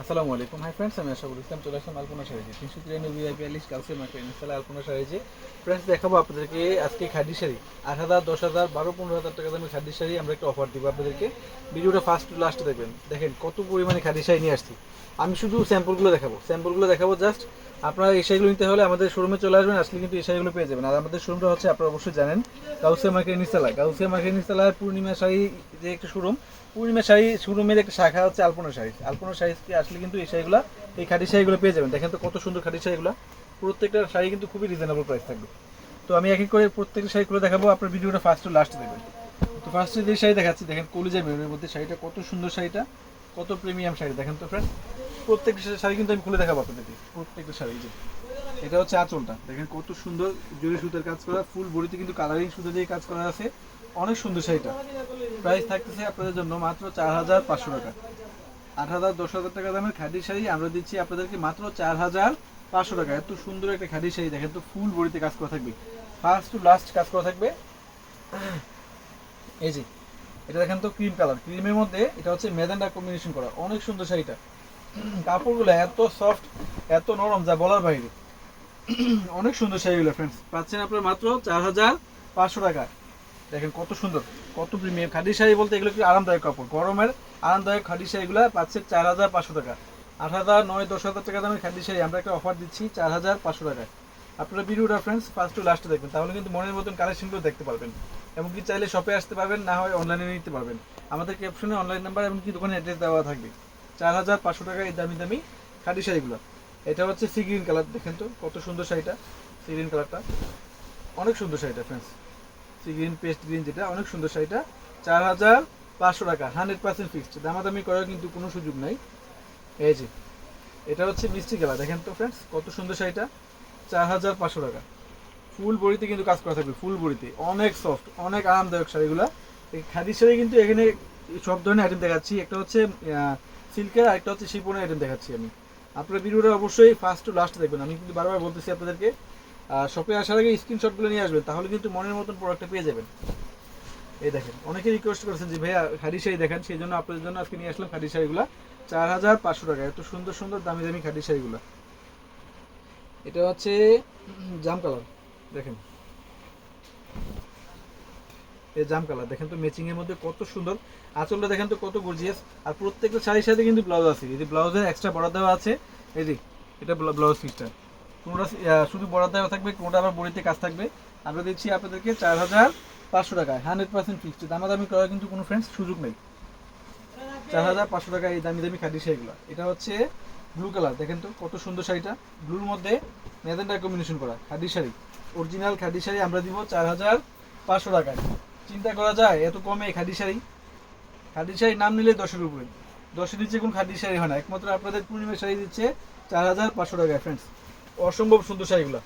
আসসালামু আলাইকুম। Hi friends আমি আশাফুল ইসলাম। চলে আসলাম আলপনা শাড়িতে তিনশো তিরানব্বই বিয়াল্লিশ ক্যালসিয়াম মার্কেট ইনশাল্লাহ আলপনা শাড়িতে ফ্রেন্ডস দেখাবো আপনাদেরকে আজকে খাদি শাড়ি। আট হাজার, দশ হাজার, বারো, পনেরো হাজার টাকা দামের খাদি শাড়ি আমরা একটা অফার দিব আপনাদেরকে। ভিডিওটা ফার্স্ট টু লাস্টে দেখবেন। দেখেন, কত পরিমাণে খাদি শাড়ি নিয়ে আসছি। আমি শুধু স্যাম্পলগুলো দেখাবো। স্যাম্পলগুলো দেখাবো জাস্ট আপনারা এই শাড়িগুলো নিতে হলে আমাদের শোরুমে চলে আসবেন, আসলে কিন্তু এই শাড়িগুলো পেয়ে যাবেন। আর আমাদের শোরুমটা হচ্ছে, আপনারা অবশ্যই জানেন গাউসিয়া মার্কেট নিস্তালা গাউসিয়া মার্কেট নিস্তালায় পূর্ণিমা শাড়ি যে একটা শোরুম পূর্ণিমা শাড়ি শোরুমের একটা শাখা হচ্ছে আলপনা শাড়ি। আলপনা শাড়িতে আসলে কিন্তু এই শাড়িগুলো, এই খাদি শাড়িগুলো পেয়ে যাবেন। দেখেন তো কত সুন্দর খাদি শাড়িগুলো। প্রত্যেকটা শাড়ি কিন্তু খুবই রিজনেবল প্রাইস থাকবে। তো আমি এক এক করে প্রত্যেকটা শাড়ি করে দেখাবো, আপনার ভিডিওটা ফার্স্ট টু লাস্ট দেখবেন। তো ফার্স্টে যে শাড়ি দেখাচ্ছি, দেখেন কলিজা মেরুনের মধ্যে শাড়িটা, কত সুন্দর শাড়িটা, কত প্রিমিয়াম শাড়ি। দেখেন তো ফ্রেন্ড প্রত্যেকটা শাড়ি কিন্তু আমি খুলে দেখাবো আপনাদেরকে, প্রত্যেকটা শাড়ি যে। এটা হচ্ছে আঁচলটা। দেখেন কত সুন্দর জরি সুতার কাজ করা, ফুল বড়িতে কিন্তু কালারিং সুতো দিয়ে কাজ করা আছে। অনেক সুন্দর শাড়িটা। প্রাইস থাকতেছে আপনাদের জন্য মাত্র চার হাজার পাঁচশো টাকা। আট হাজার, দশ হাজার টাকা দামের খাদি শাড়ি আমরা দিচ্ছি আপনাদেরকে মাত্র চার হাজার পাঁচশো টাকা। এত সুন্দর একটা খাদি শাড়ি, দেখেন তো ফুল বড়িতে কাজ করা থাকবে। ফার্স্ট টু লাস্ট কাজ করা থাকবে। এই যে, এটা দেখেন তো ক্রিম কালার ক্রিমের মধ্যে এটা হচ্ছে মেদান্ডা কম্বিনেশন করা। অনেক সুন্দর শাড়িটা। কাপড়গুলো এত সফট এত নরম, যা বলার বাইরে। অনেক সুন্দর শাড়িগুলো ফ্রেন্ডস পাচ্ছেন আপনার মাত্র চার হাজার পাঁচশো টাকা। দেখেন কত সুন্দর, কত প্রিমিয়াম খাদি শাড়ি বলতে এগুলো কি আরামদায়ক কাপড়? গরমের আরামদায়ক খাদি শাড়িগুলো পাচ্ছে চার হাজার পাঁচশো টাকা। আট হাজার নয় দশ হাজার টাকা দামের খাদি শাড়ি আমরা একটা অফার দিচ্ছি চার হাজার পাঁচশো টাকায়। আপনারা ভিডিওটা ফ্রেন্ডস ফার্স্ট টু লাস্টে দেখবেন, তাহলে কিন্তু মনের মতন কালেকশনগুলো দেখতে পারবেন। এমনকি চাইলে শপে আসতে পারবেন, না হয় অনলাইনে নিতে পারবেন। আমাদের ক্যাপশনে অনলাইন নাম্বার এমনকি দোকানে অ্যাড্রেস দেওয়া থাকবে। চার হাজার পাঁচশো টাকা এই দামি দামি খাদি শাড়িগুলো। এটা হচ্ছে সি গ্রিন কালার দেখেন তো, কত সুন্দর শাড়িটা সি গ্রিন কালারটা অনেক সুন্দর শাড়িটা ফ্রেন্ডস গ্রিন পেস্ট গ্রিন যেটা, অনেক সুন্দর শাড়িটা। চার হাজার পাঁচশো টাকা, হান্ড্রেড পার্সেন্ট ফিক্সড। দামাদামি করার কিন্তু কোনো সুযোগ নাই। এই যে, এটা হচ্ছে মিষ্টি কালার দেখেন তো ফ্রেন্ডস কত সুন্দর শাড়িটা। চার হাজার পাঁচশো টাকা। ফুল বড়িতে কিন্তু কাজ করা থাকবে, ফুল বড়িতে। অনেক সফট অনেক আরামদায়ক শাড়িগুলো। এই খাদি শাড়ি কিন্তু এখানে সব ধরনের আইটেম দেখাচ্ছি। একটা হচ্ছে সিল্কের আর একটা হচ্ছে শিপনের আইটেম দেখাচ্ছি আমি। আপনার ভিডিওটা অবশ্যই ফার্স্ট টু লাস্ট দেখবেন। আমি কিন্তু বারবার বলতেছি আপনাদেরকে শপে আসার আগে স্ক্রিনশটগুলো নিয়ে আসবেন, তাহলে কিন্তু মনের মতন প্রোডাক্টটা পেয়ে যাবেন। এই দেখেন, অনেকে রিকোয়েস্ট করেছেন যে, ভাইয়া খাদি শাড়ি দেখেন। সেই জন্য আপনাদের জন্য আজকে নিয়ে আসলাম খাদি শাড়িগুলো। চার হাজার পাঁচশো টাকা, এত সুন্দর সুন্দর, দামি দামি খাদি শাড়িগুলো। এটা হচ্ছে জাম কালার, দেখেন। এই জাম কালার, দেখেন তো ম্যাচিং এর মধ্যে কত সুন্দর। আঁচলটা দেখেন তো কত গর্জিয়াস আর প্রত্যেকটা শাড়ির সাথে কিন্তু ব্লাউজ আছে। এই যে ব্লাউজের এক্সট্রা বর্ডার দেওয়া আছে। এই যে, এটা ব্লাউজ পিসটা কোনোটা শুধু দেওয়া থাকবে, কোনোটা আবার বড়িতে কাজ থাকবে। আমরা দিচ্ছি আপনাদেরকে চার হাজার পাঁচশো টাকায় হান্ড্রেড পার্সেন্ট ফিক্সড দামাদামি করার কিন্তু কোনো ফ্রেন্ডস সুযোগ নেই। চার হাজার পাঁচশো টাকা এই দামি দামি খাদি শাড়িগুলো এটা হচ্ছে ব্লু কালার দেখেন তো কত সুন্দর শাড়িটা। ব্লুর মধ্যে মেজেন্ডা কম্বিনেশন করা, খাদি শাড়ি। অরিজিনাল খাদি শাড়ি আমরা দিব চার হাজার পাঁচশো টাকায়। চিন্তা করা যায়, এত কমে খাদি শাড়ি? খাদি শাড়ির নাম নিলে দশের উপরে। দশের নিচে কোন খাদি শাড়ি হয় না। একমাত্র আপনাদের পূর্ণিমা শাড়ি দিচ্ছে চার হাজার পাঁচশো টাকায় ফ্রেন্ডস অসম্ভব সুন্দর শাড়িগুলো।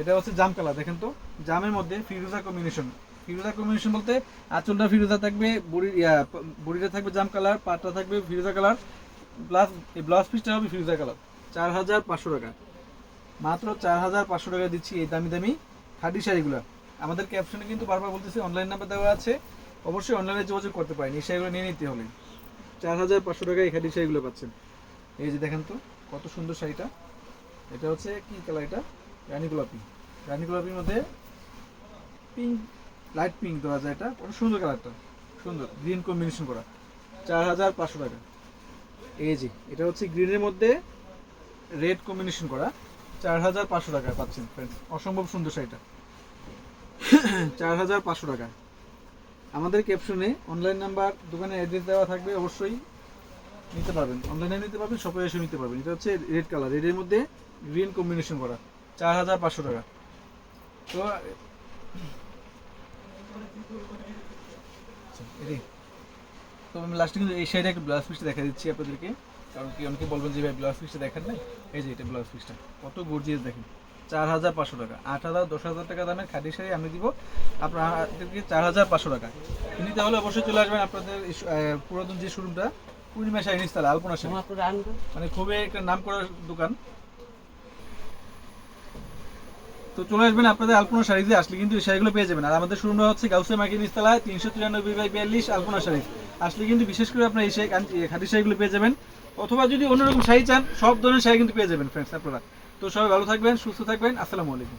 এটা হচ্ছে জাম কালার, দেখেন তো। জামের মধ্যে ফিরোজা কম্বিনেশন ফিরোজা কম্বিনেশন বলতে আঁচলটা ফিরোজা থাকবে, বড়ি বডিটা থাকবে জাম কালার, পাটটা থাকবে ফিরোজা কালার প্লাস এই ব্লাউজ পিসটা হবে ফিরোজা কালার। চার হাজার পাঁচশো টাকা। মাত্র চার হাজার পাঁচশো টাকা দিচ্ছি এই দামি দামি খাদি শাড়িগুলো। আমাদের ক্যাপশনে কিন্তু বারবার বলতেছি অনলাইন নাম্বার দেওয়া আছে। অবশ্যই অনলাইনে যোগাযোগ করতে পারেন, এই শাড়িগুলো নিয়ে নিতে হলে চার হাজার পাঁচশো টাকা এই খাদি শাড়িগুলো পাচ্ছেন। এই যে দেখেন তো, কত সুন্দর শাড়িটা। এটা হচ্ছে কি কালার এটা? রানী গোলাপি। গোলাপির মধ্যে পিঙ্ক লাইট পিঙ্ক দেওয়া যায় এটা। কত সুন্দর কালারটা। সুন্দর। গ্রিন কম্বিনেশন করা। চার হাজার পাঁচশো টাকা। এই যে, এটা হচ্ছে গ্রিনের মধ্যে রেড কম্বিনেশন করা। চার হাজার পাঁচশো টাকা পাচ্ছেন ফ্রেন্ডস অসম্ভব সুন্দর শাড়িটা। চার হাজার পাঁচশো টাকা আমাদের ক্যাপশনে অনলাইন নাম্বার দোকানে অ্যাড্রেস দেওয়া থাকবে, অবশ্যই নিতে পারবেন। অনলাইনে নিতে পারবেন শপে এসে নিতে পারবেন। এটা হচ্ছে রেড কালার রেডের মধ্যে গ্রিন কম্বিনেশন করা। চার হাজার পাঁচশো টাকা। তো তো আমি লাস্টে কিন্তু এই সাইডে একটা ব্লাউজ পিসটা দেখা দিচ্ছি আপনাদেরকে। কারণ কি অনেকে বলবেন যে ভাই ব্লাউজ পিসটা দেখেন নাই? এই যে এটা ব্লাউজ পিসটা কত গর্জিয়াস দেখেন। চার হাজার পাঁচশো টাকা। আট হাজার দশ হাজার টাকা দামের খাদি শাড়ি আমি দিব। আপনাদেরকে চার হাজার পাঁচশো টাকা। নিতে হলে অবশ্যই চলে আসবেন আপনাদের পুরাতন যে শোরুমটা পূর্ণিমা শাড়ি নিস্তালা আলপনা শাড়ি। মানে খুবই একটা নাম করা দোকান। তো চলে আসবেন আপনাদের আলপনা শাড়িতে আসলে কিন্তু এই শাড়িগুলো পেয়ে যাবেন। আর আমাদের শুরু হচ্ছে গাউসিয়া মার্কেট নিস্তালায় তিনশো তিরানব্বই বাই বিয়াল্লিশ আলপনা শাড়ি। আসলে কিন্তু বিশেষ করে আপনার এই খাদি শাড়িগুলো পেয়ে যাবেন। অথবা যদি অন্যরকম শাড়ি চান, সব ধরনের শাড়ি কিন্তু পেয়ে যাবেন ফ্রেন্ডস আপনারা। তো সবাই ভালো থাকবেন, সুস্থ থাকবেন, আসসালামু আলাইকুম।